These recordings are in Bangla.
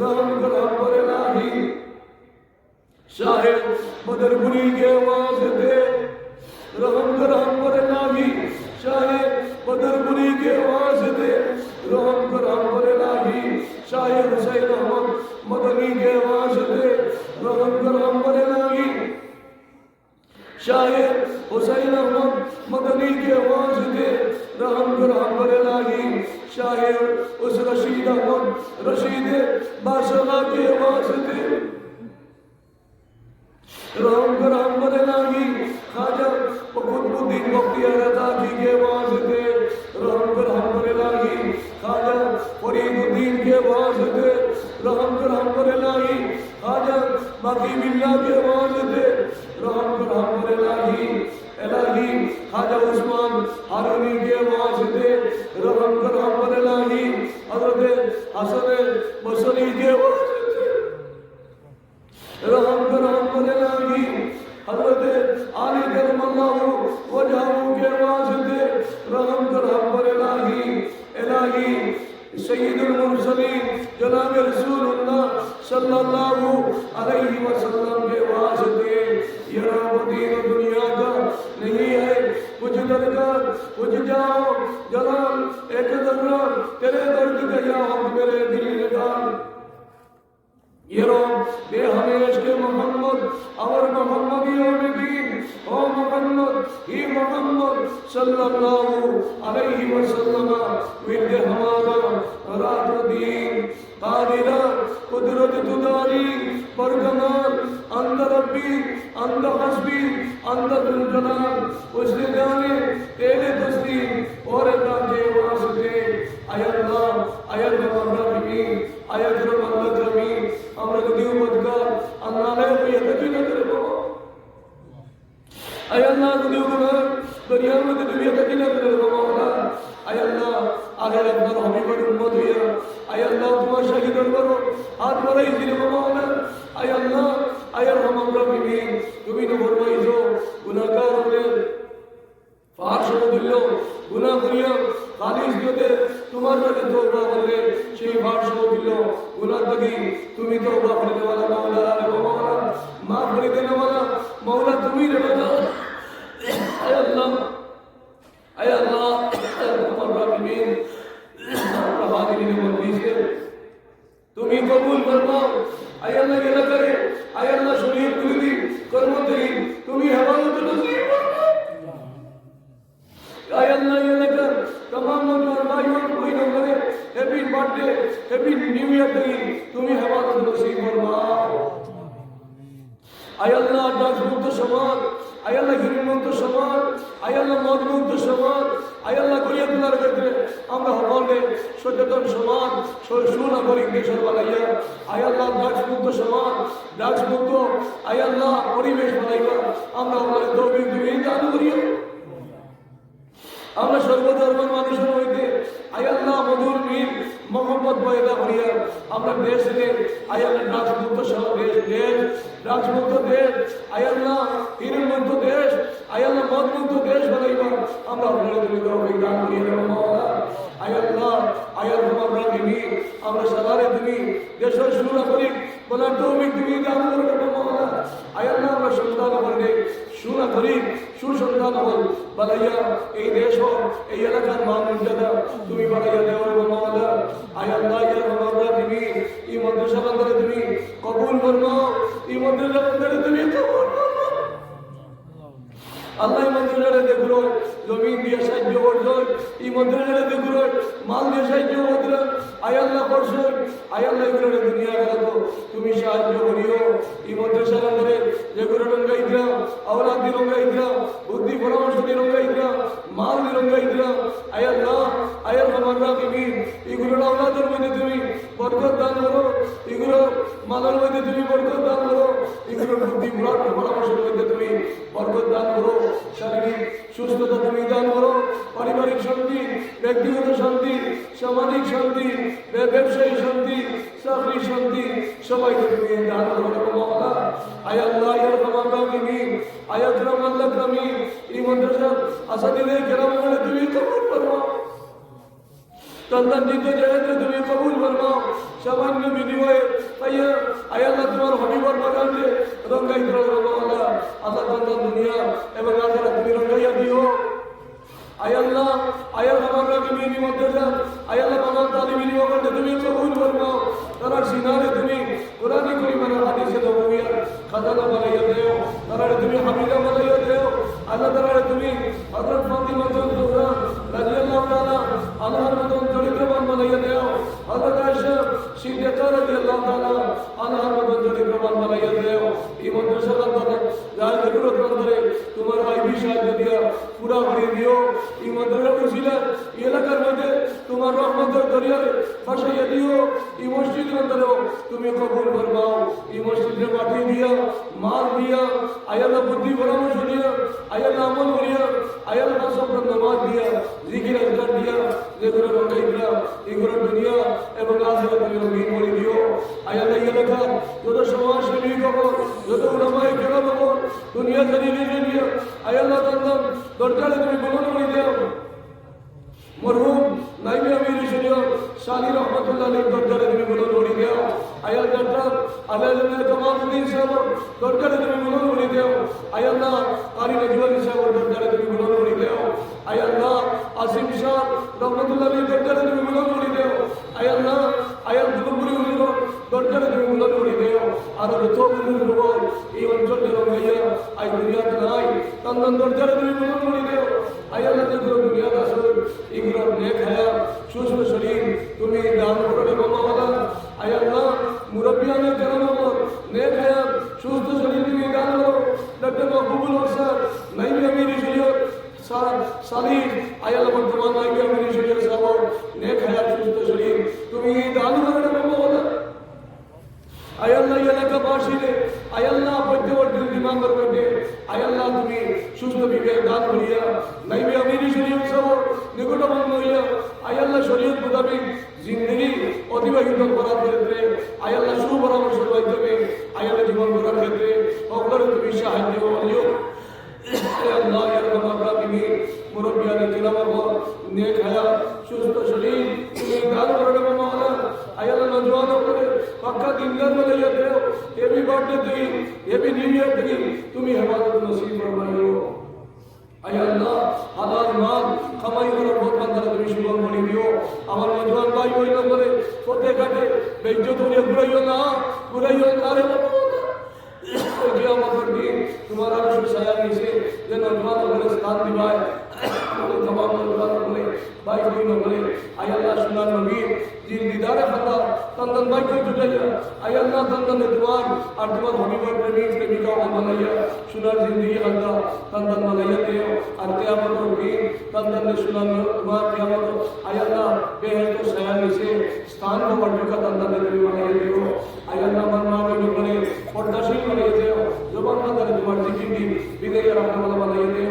اسلام کا نام پر الہی شاہد مدر گنی کے آواز شاعر اس رشید احمد رشید بادشاہ کے واسطے رام کرام بدلاگی خواجہ قطب الدین مفتی رضا جی کے واسطے رام کرام بدلاگی خواجہ فرید الدین کے واسطے رحم کرام بدلاگی خواجہ باقی اللہ کے واسطے رحم کرام بدلاگی الہی خواجہ عثمان ہارونی کے واسطے دین اور دنیا کا نہیں ہے۔ کچھ در کر کچھ جاؤ، جلال، ایک ذرہ، تیرے درد کا یا ہم میرے دل نظام یہ رو بے ہمیش کے محمد، اور محمدی اور دین او محمد، ہی محمد صلی اللہ علیہ وسلم۔ ویڈے ہمارا رات دین، قادرہ، قدرت تداری برگمان ربي أنت حسبي أنت ذو الجلال وجدني تیرے دستی اور اللہ کے واسطے اے اللہ اے اللہ ربی اے اللہ ربی ہمارے کو دیو مت کر اللہ نے کوئی ادبی نہ کرے بابا اے اللہ کو دیو کر دنیا میں تو دنیا تک نہ کرے بابا اے اللہ اگر اپنا حبیب امت ہویا اے اللہ تمہارا شاگرد بنو ہاتھ مرے دل بابا اے اللہ اے اللہ তুমি তো ফরমাইছো গুনাহগার হলে ফাঁস দিল গুনাহ করিয়া খালিস দিতে তোমার কাছে তওবা করলে সেই ফাঁস দিল। গুনাহ থেকে তুমি তওবা করে দেওয়ালা মাওলা, রে মাওলা, মাফ করে দেনে वाला মাওলা তুমি রে মাওলা। আয় আল্লাহ আয় আল্লাহ তোমার আমরা হাজিরিন মজলিসে তুমি কবুল ফরমাও আয় আল্লাহ এলা করে আয় আল্লাহ সকলে সচেতন সমাজ সুনাগরিক দেশের বানাইয়া। আয়াল্লাহ ড্রাগস মুক্ত সমাজ ড্রাগস মুক্ত আয়াল্লাহ পরিবেশ বানাইবা আমরা আমাদের তৌফিক তুমি দান করিও আমরা সর্বধর্মের মানুষের মধ্যে আয়াল্লাহ মধুর মিল মোহাম্মদ পয়দা করিয়া আমরা দেশে আয়াল্লাহ ড্রাগস মুক্ত সব- দেশ দেশ ড্রাগস মুক্ত দেশ আয়াল্লাহ হিরণ মুক্ত দেশ আয়াল্লাহ মদমুক্ত দেশ আমরা তৌফিক দান করিয়া দেবো মাওলা আয়াল্লাহ আয়াল তোমার রাখিনি আমরা সাদারে তুমি দেশের শুরু করি, বলার তৌফিক তুমি দান করে দেবো মাওলা আয়াল্লাহ আমরা সন্তান বললে শুনা করি সুসন্তান হল বালাইয়া, এই দেশ এই এলাকার মান মর্যাদা, তুমি বালাইয়া দেওয়ার মাওলা আয় আল্লাহ ইয়া রহমান তুমি এই মাদ্রাসা বান্দারে তুমি কবুল করো, এই মাদ্রাসা বান্দারে তুমি কবুল আল্লাহ মন্দিরে দেখল জমিন দিয়ে সাহায্য করছ, এই মন্দিরে দেখল মাল দিয়ে সাহায্য করছ। আয় আল্লাহ করছ, আয় আল্লাহ এগুলো দুনিয়া গেল তুমি সাহায্য করিও। এই মন্দির সালামে যেগুলো রঙ্গাই দিলাম আওলাদ দিয়ে রঙ্গাই দিলাম বুদ্ধি পরামর্শ দিয়ে রঙ্গাই দিলাম মাল দিয়ে রঙ্গাই দিলাম আয় আল্লাহ আয় আল্লাহ মাররা তুমি এগুলো আওলাদের মধ্যে তুমি বরকত দান করো, এগুলো মালের মধ্যে তুমি বরকত দান করো, এগুলো বুদ্ধি পরামর্শের মধ্যে তুমি বরকত আয় আল্লাহ ইয়া রহমান রাহিম আয় আকরাম আল্লাহ কামি এই মাদ্রাসা আসাদিদের কেরাম বলে তুমি কবুল করো তন্দান্বিত জায়গাতে তুমি কবুল করো কারি নজওয়ানি সাহেব দরকারে তুমি গ্রহণ করে দিও। আয়াল্লাহ আসিম শাহ রহমতুল্লাহ আলীর দরকারে তুমি গ্রহণ করে দিও। আয়াল্লাহ আয়াল দুপুরি হুজুর দরকারে তুমি গ্রহণ করে দিও। আর যত হুজুর বল এই অঞ্চলের রঙাইয়া আই দুনিয়াতে নাই। তন্দন দরকারে তুমি গ্রহণ করে দিও। হায়াত, সুস্থ doctor Maqbool Haq sir Naimi Amir sir Salim আয়াল্লাহ ওইটা করে পথে ঘাটে বেজ্জত হলে ঘুরাইও না ঘুরাইও তারে قیامت پر دین تمہارا رشد شایا نیچے جن نوجوان اپنے سلام دلائے تمام نوجوان اپنے بھائی بہنوں نے آئی اللہ سنان نبی جن دیدار خطا তন্দন ভাই কই তো দেয়া আই আল্লাহ, তন্দন দুয়ার, আর তোমার হবিবর প্রেমিক প্রেমিকা বানাইয়া সুনার জিন্দেগি আল্লাহ, তন্দন বানাইয়া দে আর কিয়ামত রবি তন্দন নে সুনার তোমার কিয়ামত। আই আল্লাহ বেহেত সায়া নিচে স্থান ও বর্ণকা তন্দন নে বানাইয়া দিও। আই আল্লাহ মানমা মে বলে পর্দাশীল বানাইয়া দে জবান মাদারে তোমার জিকির দি বিদায় রাহমাত বানাইয়া দে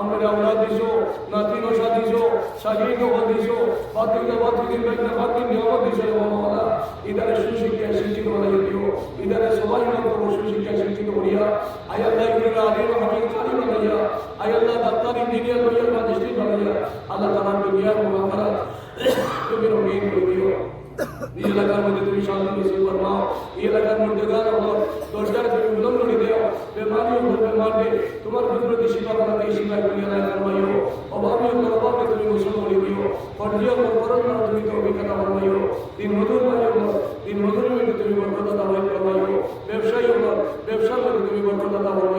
আমরা আওলাদ দিছো, নাতি নশা দিছো شاگرد و بادیشو بادیو که بادیو دیر بگن بادیو نیامه دیشو و ما مالا ایدار شوشی که شیجی دو نیو دیو ایدار سوایی من تو شوشی که شیجی دو نیا آیا الله این رالی رو همین کاری من نیا آیا الله دادتا بی دیگه دویا ما دیشتی من نیا الله تمام دنیا رو ما کرد تو بی رو میگی دو دیو نیز لگار مدت بی شادی بی سیور ما یه لگار مدت گار و ما دوست دار تو بی مدت نیا به مالیو بود به مالی تو مار بی مدت شیطان بی شیطان دنیا نه کرمایو و দিও ফরজিয়া ও ফরজ না তুমি তো অভিজ্ঞতা ফরমাইও দিন মধুর মাইও দিন মধুর মধ্যে তুমি বরকত দাও ফরমাইও ব্যবসায়ী ব্যবসার মধ্যে তুমি বরকত দাও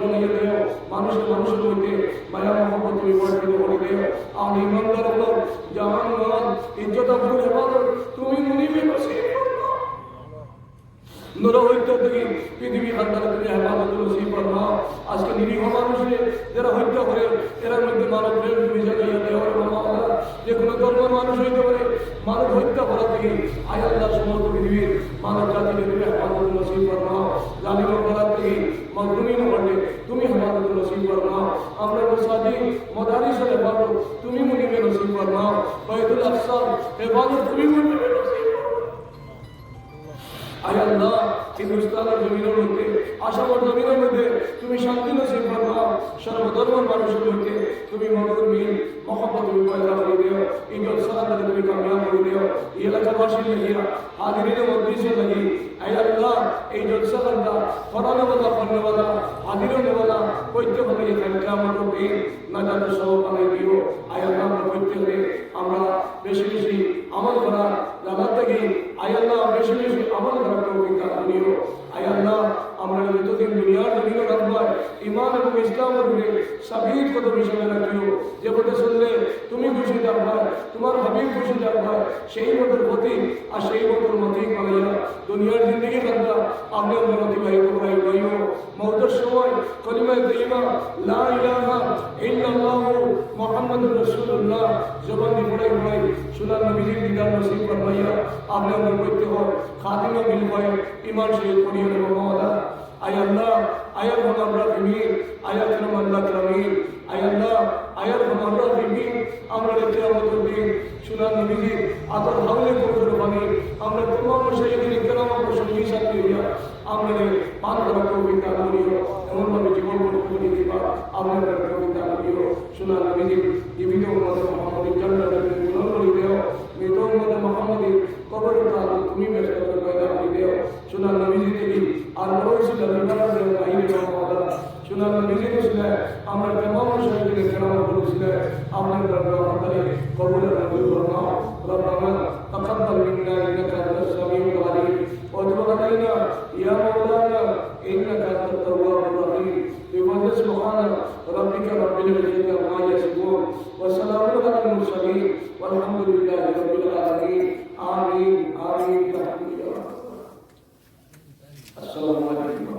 শান্তি ও মানুষ মধ্যে মায়া মহব্বত তুমি করে দিও আর ইমানদার হলো জামান মান ইজ্জত আব্দুল হেফাজত তুমি মুনিবে নসিব নরহৈত্য থেকে পৃথিবী খান্দার তুমি হেফাজত নসিব ফরমাও আজকে করে এর তুমি জাগাইয়া দেওয়ার হইতে মানব হত্যা করা থেকে তুমি জালিম করার থেকে মজলুমিন হলে তুমি হেফাজত নসিব ফরমাও আমরা মসাজি মদারিসের হেফাজত তুমি মুনিবে নসিব ফরমাও বাইতুল আকসা হেফাজত তুমি মুনিবে নসিব আয় আল্লাহ হিন্দুস্তানের জমিনের মধ্যে আসামের জমিনের মধ্যে তুমি শান্তি নসিব ফরমাও সর্বধর্মের মানুষের মধ্যে তুমি মধুর মিল, মহব্বত তুমি পয়দা করে দিও। এই জলসালাতে তুমি কামিয়াব করে দিও। এই এলাকাবাসীর লাগিয়া, হাজিরিনের মধ্যে লাগি আয় এই জলসালাটা ফরানো বলা ফন্নবালা হাজিরও নেওয়ালা কইতে হবে এখানে কেমন দিন না জানো সহ বানাই দিও। আয় আমরা আমরা বেশি বেশি আমল করা জানার থেকে আয় আল্লাহ বেশি বেশি আমল রাখবার ইমান এবং ইসলামের উপরে সাবির বিষয় রাখিও যে পথে চললে তুমি খুশি থাকবার, তোমার হাবিব খুশি থাকবার, সেই মতের প্রতি আর সেই মতের মতেই বানাইয়া দুনিয়ার জিন্দগি কান্দা আপনি আমরা অতিবাহিত করাই রইও মৌতের সময় কলিমায় তৈবা লা ইলাহা ইল্লাল্লাহ মুহাম্মাদুর রাসূলুল্লাহ, জবান দিয়ে পড়াই পড়াই সুনান নবীজির দিদার নসিব ফরমাইয়া আপনি আমরা করতে হয়, খাদিমা বিল হয় ইমান শহীদ করিয়ে নেব মাওলা আয় আল্লাহ আয় আমরা ভিমিন আয় আকরাম আল্লাহ কামিন আয় আল্লাহ আয় আমরা ভিমিন আমরা রেখে আমাদের দিন সুনান নবীজি আতর হাউলে কোরআন বাণী। আমরা তোমার মুশাহিদিন ইকরাম আমরা সঙ্গী সাথে হইয়া আমরা পান করা কবিতা করিও। এমনভাবে জীবন পরিবর্তন দিবা আমরা কবিতা করিও। সুনান নবীজি জীবিত উন্নত মোহাম্মদের জন্য গুণ করিলেও মৃত উন্নত মোহাম্মদের কবর তুমি ব্যস্ত করে পয়দা করিলেও সুনান ಆ ನೋಡಿಸಿದ ವಿಮಾನಗಳು ಐದು ಚುನಾವಣೆ ನಿಲ್ಲಿಸಿದ ಅವನ ಕ್ರಮಾನುಷಗಳಿಗೆ ಕ್ರಮಗೊಳಿಸಿದ ಅವನ ಅಂದರೆ ಕೌಲರನ್ನು ರಮಣ تقبل منا انك انت السميع العليم وتب علينا يا مولانا انك انت আসসালামু আলাইকুম